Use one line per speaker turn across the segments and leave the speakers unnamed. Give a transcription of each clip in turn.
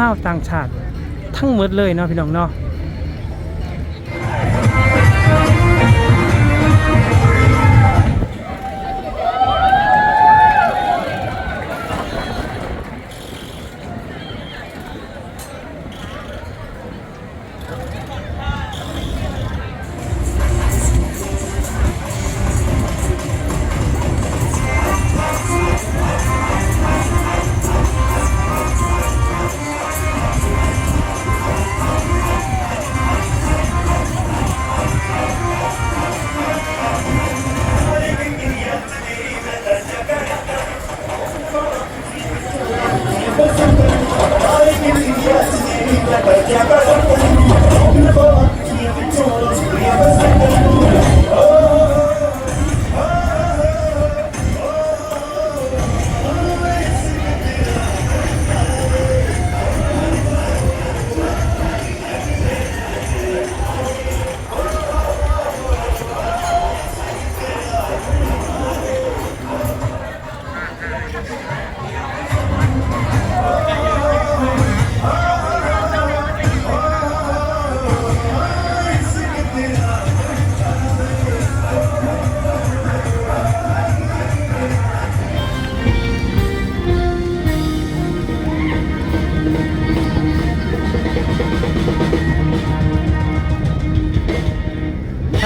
้าวต่างชาติทั้งหมดเลยเนาะพี่น้องเนาะ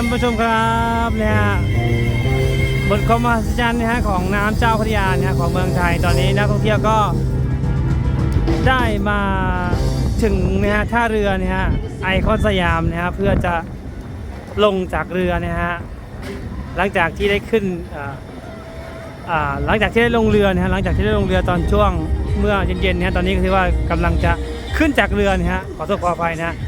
ท่านผู้ชมครับเนี่ยฮะบนความมหัศจรรย์นะฮะของน้ำเจ้าพระยานะฮะของเมืองไทยตอนนี้นักท่องเที่ยวก็ได้มาถึงนะฮะท่าเรือนะฮะไอคอนสยามนะฮะเพื่อจะลงจากเรือนะฮะหลังจากที่ได้ขึ้นอ่าหลังจากที่ได้ลงเรือนะฮะหลังจากที่ได้ลงเรือตอนช่วงเมื่อเย็นๆนะฮะตอนนี้ก็คือว่ากำลังจะขึ้นจากเรือนะฮะขอโทษขออภัยนะฮะ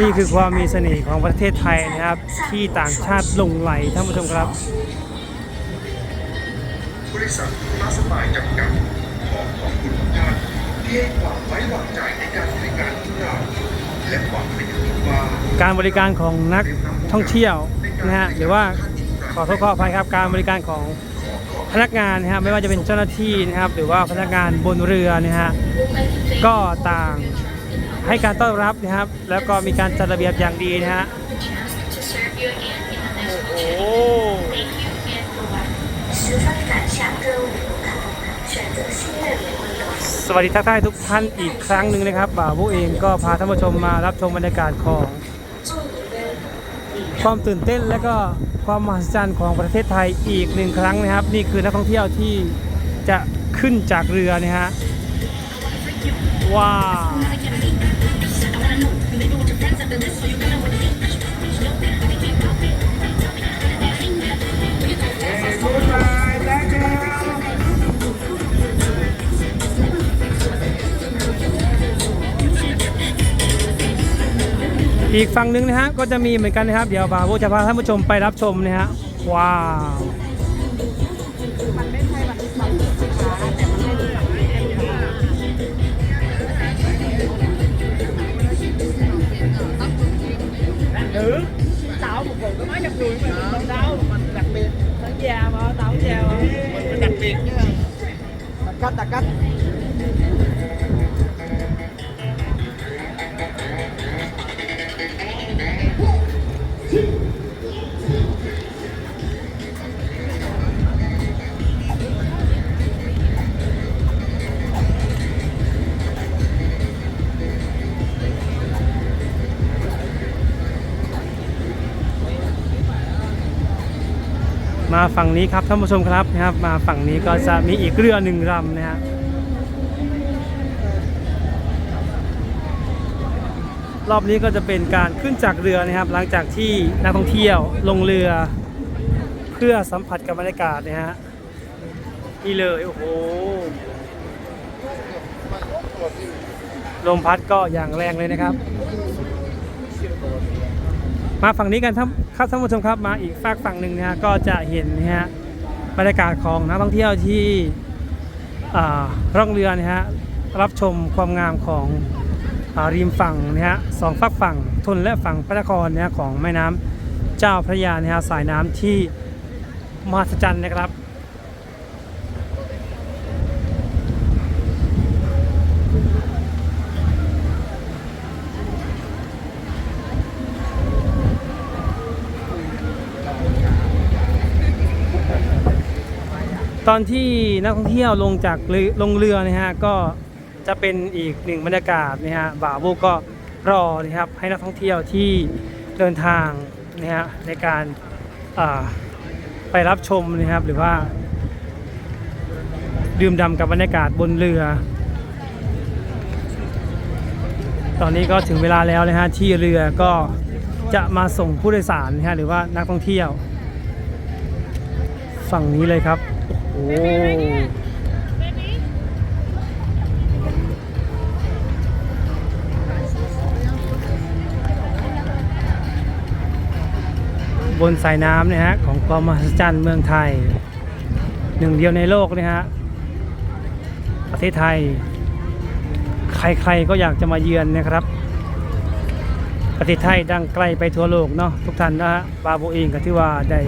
นี่
คือความมีเสน่ห์ของประเทศไทยนะครับ ที่ต่างชาติหลงไหลท่านผู้ชมครับ
บริษัทพาสมายจำกัดขอขอบคุณทุกท่านที่ให้ความไว้วางใจในการบริการของเราและหวังเป็นอย่างยิ่งว่า
การบริการของนักท่องเที่ยวนะฮะหรือว่าขอโทษขออภัยครับการบริการของพนักงานนะฮะไม่ว่าจะเป็นเจ้าหน้าที่นะครับ หรือว่าพนักงานบนเรือนะฮะก็ต่าง ให้การต้อนรับนะครับ แล้วก็มีการจัดระเบียบอย่างดีนะฮะโอ้สวัสดีทักทายทุกท่านอีกครั้งหนึ่งนะครับบ่าวผู้เองก็พาท่านผู้ชมมารับชมบรรยากาศของ ความตื่นเต้นและก็ความมหัศจรรย์ของประเทศไทยอีกหนึ่งครั้งนะครับ นี่คือนักท่องเที่ยวที่จะขึ้นจากเรือนะฮะว้าว อีกฝั่งหนึ่งนะฮะก็จะมีเหมือนกันนะครับ เดี๋ยวบ่าวจะพาท่านผู้ชมไปรับชมนะฮะว้าว
táo một vùng có mấy trăm người mà mình không đâu mình đặc biệt. Táo già mà táo già mà mình phải đặc biệt chứ đặc cách đặc cách
มาฝั่งนี้ครับท่านผู้ชมครับนะครับ มาฝั่งนี้ก็จะมีอีกเรือหนึ่งลำนะฮะรอบนี้ก็จะเป็นการขึ้นจากเรือนะครับ หลังจากที่นักท่องเที่ยวลงเรือ เพื่อสัมผัสกับบรรยากาศนะฮะนี่เลยโอ้โหลมพัดก็อย่างแรงเลยนะครับ มาฝั่งนี้กันครับ ครับท่านผู้ชมครับมาอีกฝากฝั่งหนึ่งนะฮะก็จะเห็นนะฮะบรรยากาศของนักท่องเที่ยวที่อ่าร่องเรือนะฮะรับชมความงามของอาริมฝั่งนะฮะสองฝักฝั่งทนและฝั่งพระนครนะฮะของแม่น้ำเจ้าพระยานะฮะสายน้ำที่มหัศจรรย์นะครับ ตอนที่นักท่องเที่ยวลงจากลงเรือนะฮะก็จะเป็นอีกหนึ่งบรรยากาศนะฮะบ่าวโบก็รอนะครับให้นักท่องเที่ยวที่เดินทางนะฮะในการาไปรับชมนะครับหรือว่า ดื่มด่ำกับบรรยากาศบนเรือ ตอนนี้ก็ถึงเวลาแล้วนะฮะที่เรือก็จะมาส่งผู้โดยสารนะฮะหรือว่านักท่องเที่ยว ฝั่งนี้เลยครับ โอ้บนสายน้ำนะฮะของกองมหัศจรรย์เมืองไทย หนึ่งเดียวในโลกนะฮะประเทศไทย ใครๆก็อยากจะมาเยือนนะครับ ประเทศไทยดังไกลไปทั่วโลกเนาะทุกท่านนะฮะบาโบเองก็ที่ว่าได้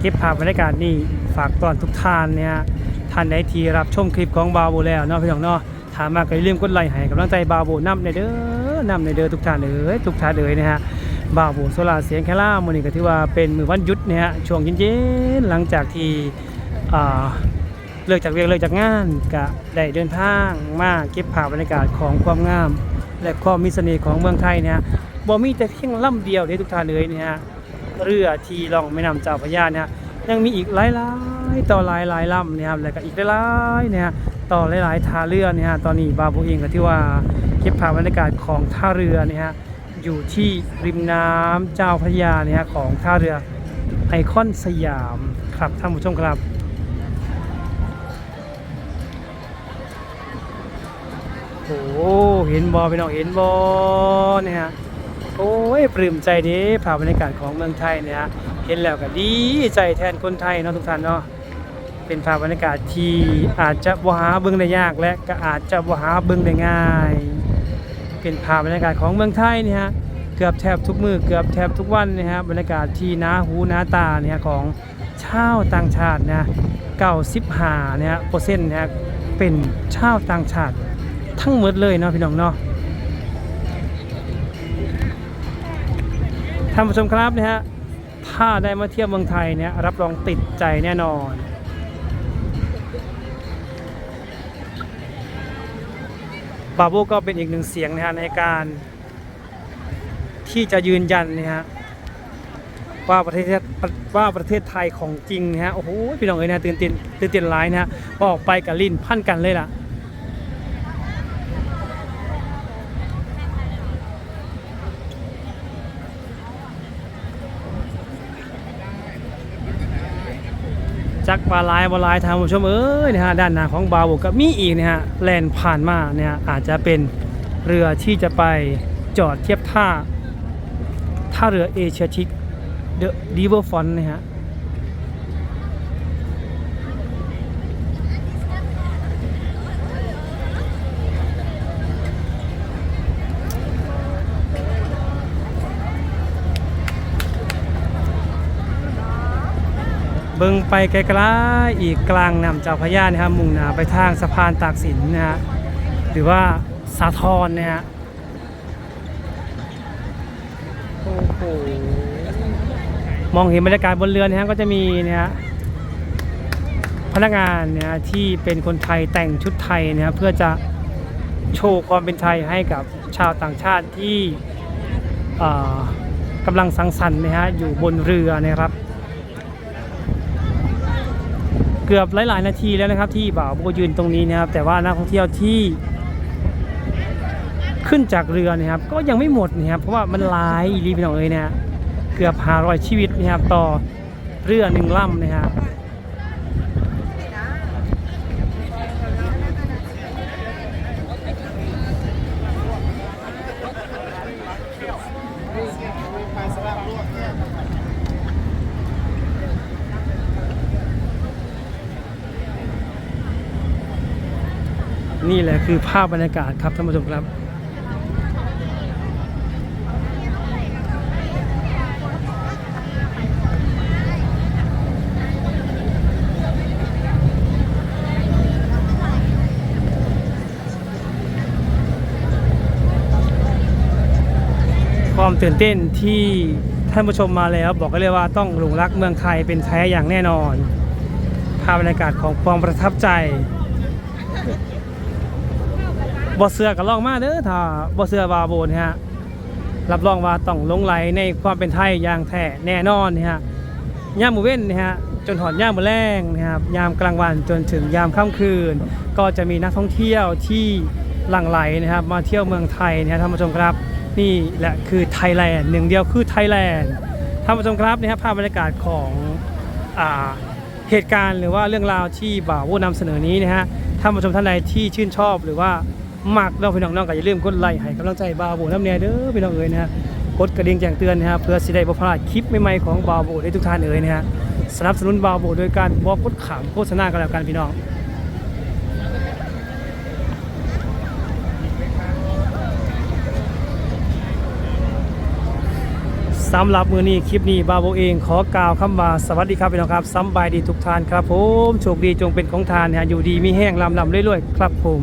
เก็บภาพบรรยากาศนี่ฝากตอนทุกท่านเนี่ยท่านใดที่รับชมคลิปของบาโบแล้วเนาะพี่น้องเนาะถามมาก็อย่าลืมกดไลค์ให้กำลังใจบาโบนำในเด้อนำในเด้อทุกท่านเอ้ยทุกท่านเอ้ยนะฮะบาโบโซลาเสียงแคล่ามือนี้ก็ถือว่าเป็นมือวันหยุดเนี่ยฮะช่วงเย็นๆหลังจากที่เลิกจากเวียกเลิกจากงานก็ได้เดินทางมาเก็บภาพบรรยากาศของความงาม และความมีเน่ของเมืองไทยเนี่ยบ่มีแต่เพียงลำเดียวเด้ทุกท่านเลยเนี่ยฮะ เรือที่ล่องแม่น้ำเจ้าพระยาเนี่ยยังมีอีกหลายๆต่อหลายๆลำเนี่ยครับแล้วก็อีกหลายๆเนี่ยต่อหลายๆท่าเรือเนี่ยตอนนี้บาโบเองก็ที่ว่าเก็บภาพบรรยากาศของท่าเรือเนี่ยอยู่ที่ริมน้ำเจ้าพระยาเนี่ยของท่าเรือไอคอนสยามครับท่านผู้ชมครับโอ้เห็นบอพี่น้องเห็นบอเนี่ยฮะ โอ้ยปลื้มใจดีภาพบรรยากาศของเมืองไทยเนี่ยฮะเห็นแล้วก็ดีใจแทนคนไทยเนาะทุกท่านเนาะเป็นภาพบรรยากาศที่อาจจะบ่หาเบิ่งได้ยากและก็อาจจะบ่หาเบิ่งได้ง่าย เป็นภาพบรรยากาศของเมืองไทยเนี่ยฮะเกือบแทบทุกมือเกือบแทบทุกวันนะฮะบรรยากาศที่น้าหูน้าตาเนี่ยของชาวต่างชาตินะเก้าสิบหาเนี่ยเปอร์เซ็นต์นะเป็นชาวต่างชาติทั้งหมดเลยเนาะพี่น้องเนาะ ท่านผู้ชมครับนะฮะถ้าได้มาเที่ยวเมืองไทยเนี่ยรับรองติดใจแน่นอนบาโบก็เป็นอีกหนึ่งเสียงนะฮะในการที่จะยืนยันนะฮะว่าประเทศว่าประเทศไทยของจริงนะฮะโอ้โหพี่น้องเอ้ยนะตื่นเต้นตื่นเต้นร้ายนะฮะพอออกไปกับลิ้นพันกันเลยล่ะ จักบาลายบาลายทางผู้ชมเอ้ยนะฮะด้านหน้าของบาโบก็มีอีกนะฮะแลนผ่านมาเนี่ยอาจจะเป็นเรือที่จะไปจอดเทียบท่าท่าเรือเอเชียทิกเดอะดีเวอร์ฟอนนะฮะ เบิ่งไปไกลๆอีกกลางน้ำเจ้าพระยานะครับมุ่งหน้าไปทางสะพานตากสินนะฮะหรือว่าสาทรนะฮะโอ้โหมองเห็นบรรยากาศบนเรือนะฮะก็จะมีเนี่ยฮะพนักงานเนี่ยฮะที่เป็นคนไทยแต่งชุดไทยนะฮะเพื่อจะโชว์ความเป็นไทยให้กับชาวต่างชาติที่กำลังสังสรรค์นะฮะอยู่บนเรือนะครับ เกือบหลายๆนาทีแล้วนะครับ ที่บ่าวโบยืนตรงนี้นะครับ แต่ว่านักท่องเที่ยวที่ขึ้นจากเรือนะครับ ก็ยังไม่หมดนะครับ เพราะว่ามันหลายอีหลีพี่น้อยเลยนะฮะเกือบหารอยชีวิตนะครับต่อเรือหนึ่งลำนะครับ แหละคือภาพบรรยากาศครับท่านผู้ชมครับความตื่นเต้นที่ท่านผู้ชมมาแล้ว บอกกันเลยว่าต้องหลงรักเมืองไทยเป็นแท้อย่างแน่นอน ภาพบรรยากาศของความประทับใจ บอเสือกับลองมาเด้อถ้าบอเสือบาโบนฮะรับรองว่าต้องหลงไหลในความเป็นไทยอย่างแท้แน่นอนนะฮะย่ามมือเว้นนะฮะจนหอนย่ามมือแรงนะครับยามกลางวันจนถึงยามค่ำคืน ก็จะมีนักท่องเที่ยวที่หลั่งไหลนะครับ มาเที่ยวเมืองไทยนะฮะท่านผู้ชมครับนี่แหละคือไทยแลนด์หนึ่งเดียวคือไทยแลนด์ท่านผู้ชมครับนี่ครับภาพบรรยากาศของอ่าเหตุการณ์หรือว่าเรื่องราวที่บ่าววูนำเสนอนี้นะฮะท่านผู้ชมท่านใดที่ชื่นชอบหรือว่า มักน้องพี่น้องน้องก็อย่าลืมกดไลค์ให้กำลังใจบาโบน้ำแน่เด้อพี่น้องเอ๋ยนะฮะกดกระดิ่งแจ้งเตือนนะฮะเพื่อสิได้บ่พลาดคลิปใหม่ๆของบาโบได้ทุกท่านเอ๋ยนะฮะสนับสนุนบาโบโดยการบอกกดขามโฆษณากันแล้วกันพี่น้องสำหรับมือนี้คลิปนี้บาโบเองขอกล่าวคำว่าสวัสดีครับพี่น้องครับสำบายดีทุกท่านครับผมโชคดีจงเป็นของทานนะฮะอยู่ดีมีแห้งลำลำเรื่อยๆครับผม